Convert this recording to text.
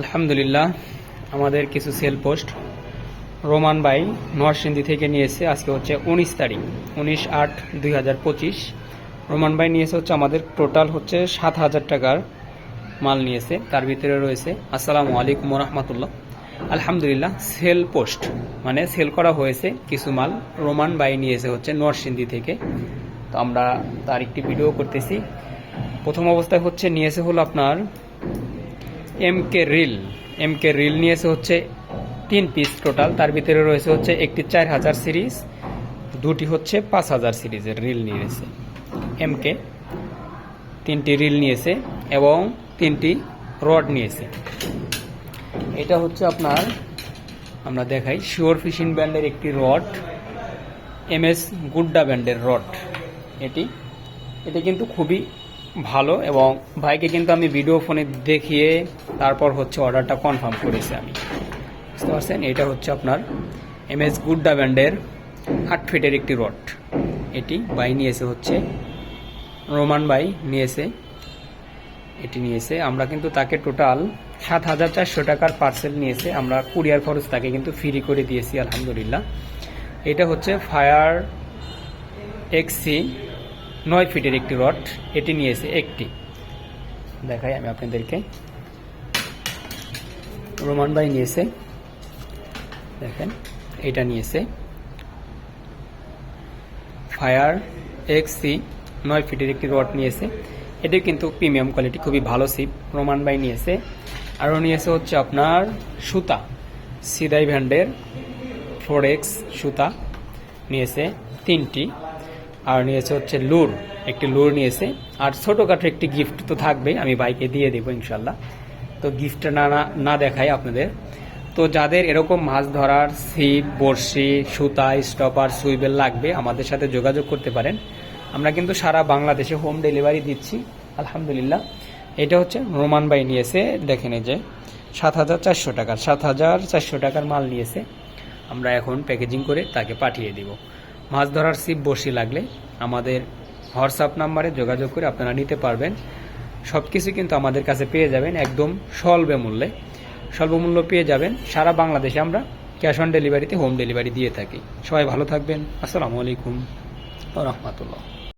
আলহামদুলিল্লাহ, আমাদের কিছু সেল পোস্ট রোমান বাই নরসিংদী থেকে নিয়েছে, আজকে হচ্ছে উনিশ তারিখ, উনিশ আট দুই হাজার পঁচিশ। রোমান বাই নিয়েছে হচ্ছে আমাদের টোটাল হচ্ছে সাত হাজার টাকার মাল নিয়েছে, তার ভিতরে রয়েছে, আসসালামু আলাইকুম রহমতুল্লাহ আলহামদুলিল্লাহ সেল পোস্ট মানে সেল করা হয়েছে কিছু মাল রোমান বাই নিয়েছে হচ্ছে নরসিংদী থেকে। তো আমরা তার একটি ভিডিও করতেছি। প্রথম অবস্থায় হচ্ছে নিয়েছে হলো আপনার M K reel M K reel নিয়েছে হচ্ছে তিন পিস টোটাল তার ভিতরে রয়েছে হচ্ছে একটি চার হাজার সিরিজ দুটি হচ্ছে পাঁচ হাজার সিরিজের রিল নিয়েছে। এম কে তিনটি রিল নিয়েছে এবং তিনটি রড নিয়েছে। এটা হচ্ছে আপনার, আমরা দেখাই শিওর ফিশিং ব্যান্ডের একটি রড এম এস গুড্ডা ব্যান্ডের রড এটি, এটা কিন্তু খুবই ভালো এবং ভাইকে কিন্তু আমি ভিডিও ফোনে দেখিয়ে তারপর হচ্ছে অর্ডারটা কনফার্ম করেছি আমি। বুঝতে পারছেন? এটা হচ্ছে আপনার এম এস গুড্ডা ব্যান্ডের আট ফিটের একটি রড এটি বাই নিয়েছে হচ্ছে, রোমান বাই নিয়েছে, এটি নিয়েছে। আমরা কিন্তু তাকে টোটাল সাত হাজার চারশো টাকার পার্সেল নিয়েছে। আমরা কুরিয়ার খরচ তাকে কিন্তু ফ্রি করে দিয়েছি, আলহামদুলিল্লাহ। এটা হচ্ছে ফায়ার এক্সি নয় ফিটের একটি রড, এটি নিয়েছে একটি। দেখাই আমি আপনাদেরকে। রোমান ভাই নিয়েছে। দেখেন, এটা নিয়েছে। ফায়ার এক্সি নয় ফিটের একটি রড নিয়েছে। এটি কিন্তু প্রিমিয়াম কোয়ালিটি খুবই ভালো সিপ, রোমান বাই নিয়েছে। আরও নিয়েছে হচ্ছে আপনার সুতা সিদাই ভ্যান্ডের ফোর এক্স সুতা নিয়েছে তিনটি। আর নিয়েছে হচ্ছে লুর, একটি লুর নিয়েছে। আর ছোটোখাটো একটি গিফট তো থাকবে আমি বাইকে দিয়ে দেবো ইনশাল্লাহ। তো গিফটটা না, না- দেখাই আপনাদের। তো যাদের এরকম মাছ ধরার ছিপ, বড়শি, সুতা স্টপার সুইবেল লাগবে, আমাদের সাথে যোগাযোগ করতে পারেন। আমরা কিন্তু সারা বাংলাদেশে হোম ডেলিভারি দিচ্ছি, আলহামদুলিল্লাহ। এটা হচ্ছে রোমান বাই নিয়েছে, দেখেন এই যে, সাত হাজার চারশো টাকার, সাত হাজার চারশো টাকার মাল নিয়েছে। আমরা এখন প্যাকেজিং করে তাকে পাঠিয়ে দিব। মাছ ধরার সিপ বসি লাগলে আমাদের হোয়াটসঅ্যাপ নাম্বারে যোগাযোগ করে আপনারা নিতে পারবেন। সব কিছু কিন্তু আমাদের কাছে পেয়ে যাবেন একদম স্বল্প মূল্যে। স্বল্পমূল্য পেয়ে যাবেন। সারা বাংলাদেশে আমরা ক্যাশ অন ডেলিভারিতে হোম ডেলিভারি দিয়ে থাকি। সবাই ভালো থাকবেন। আসসালামু আলাইকুম রহমতুল্লাহ।